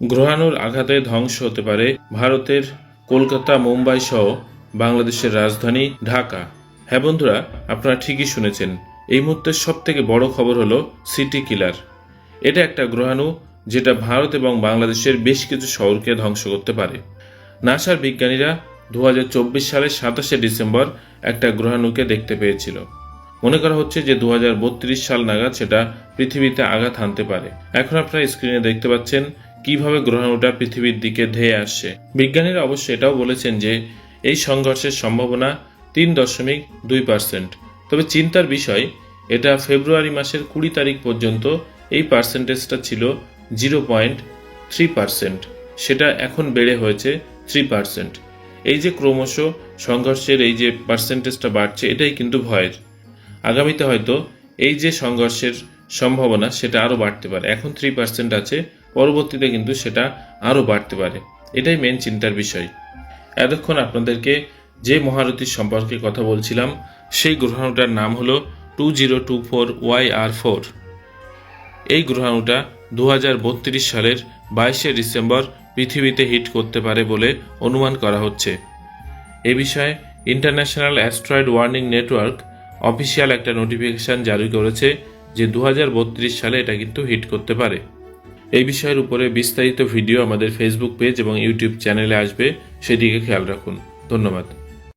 গ্রহাণুর আঘাতে ধ্বংস হতে পারে ভারতের কলকাতা, মুম্বাই সহ বাংলাদেশের রাজধানী ঢাকা। হ্যাঁ বন্ধুরা, আপনারা ঠিকই শুনেছেন। এই মুহূর্তের সব থেকে বড় খবর হলো সিটি কিলার। এটা একটা গ্রহাণু যেটা ভারত এবং বাংলাদেশের বেশ কিছু শহরকে ধ্বংস করতে পারে। নাসার বিজ্ঞানীরা দু হাজার চব্বিশ সালের সাতাশে ডিসেম্বর একটা গ্রহাণুকে দেখতে পেয়েছিল। মনে করা হচ্ছে যে দু হাজার বত্রিশ সাল নাগাদ সেটা পৃথিবীতে আঘাত হানতে পারে। এখন আপনারা স্ক্রিনে দেখতে পাচ্ছেন কীভাবে গ্রহাণুটা পৃথিবীর দিকে ধেয়ে আসছে বিজ্ঞানীরা অবশ্য এটাও বলেছেন যে, এই সংঘর্ষের সম্ভাবনা তিন দশমিক দুই পার্সেন্ট। তবে চিন্তার বিষয়, এটা ফেব্রুয়ারি মাসের কুড়ি তারিখ পর্যন্ত এই পার্সেন্টেজটা ছিল জিরো পয়েন্ট থ্রি পার্সেন্ট। সেটা এখন বেড়ে হয়েছে থ্রি পার্সেন্ট। এই যে ক্রমশ সংঘর্ষের এই যে পার্সেন্টেজটা বাড়ছে, এটাই কিন্তু ভয়ের। আগামীতে হয়তো এই যে সংঘর্ষের সম্ভাবনা, সেটা আরও বাড়তে পারে। এখন থ্রি পার্সেন্ট আছে পরবর্তীতে কিন্তু সেটা আরও বাড়তে পারে। এটাই মেন চিন্তার বিষয়। এতক্ষণ আপনাদেরকে যে মহারথীর সম্পর্কে কথা বলছিলাম, সেই গ্রহাণুটার নাম হলো two zero two four Y R four. এই গ্রহাণুটা দু হাজার বত্রিশ সালের বাইশে ডিসেম্বর পৃথিবীতে হিট করতে পারে বলে অনুমান করা হচ্ছে। এ বিষয়ে international asteroid warning network official একটা নোটিফিকেশন জারি করেছে যে দু হাজার বত্রিশ সালে এটা কিন্তু হিট করতে পারে। এই বিষয়ের উপরে বিস্তারিত ভিডিও আমাদের ফেসবুক পেজ এবং ইউটিউব চ্যানেলে আসবে, সেদিকে খেয়াল রাখুন। ধন্যবাদ।